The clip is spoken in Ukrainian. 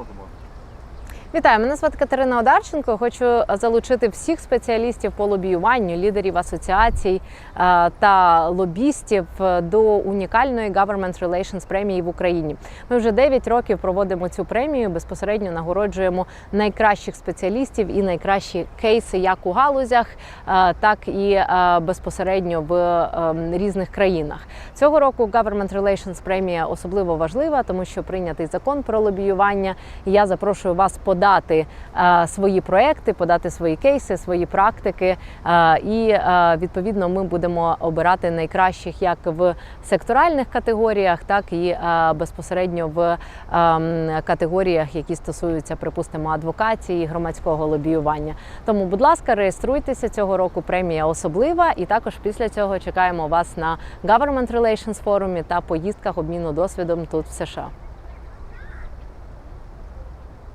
o zaman. Вітаю, мене звати Катерина Одарченко. Хочу залучити всіх спеціалістів по лобіюванню, лідерів асоціацій е, та лобістів до унікальної Government Relations премії в Україні. Ми вже 9 років проводимо цю премію. Безпосередньо нагороджуємо найкращих спеціалістів і найкращі кейси як у галузях, е, так і е, безпосередньо в е, різних країнах. Цього року Government Relations премія особливо важлива, тому що прийнятий закон про лобіювання. Я запрошую вас подати е, свої проекти, подати свої кейси, свої практики. Е, і е, відповідно ми будемо обирати найкращих як в секторальних категоріях, так і безпосередньо в ем, категоріях, які стосуються, припустимо, адвокації, громадського лобіювання. Тому, будь ласка, реєструйтеся цього року. Премія особлива, і також після цього чекаємо вас на Government Relations форумі та поїздках обміну досвідом тут в США.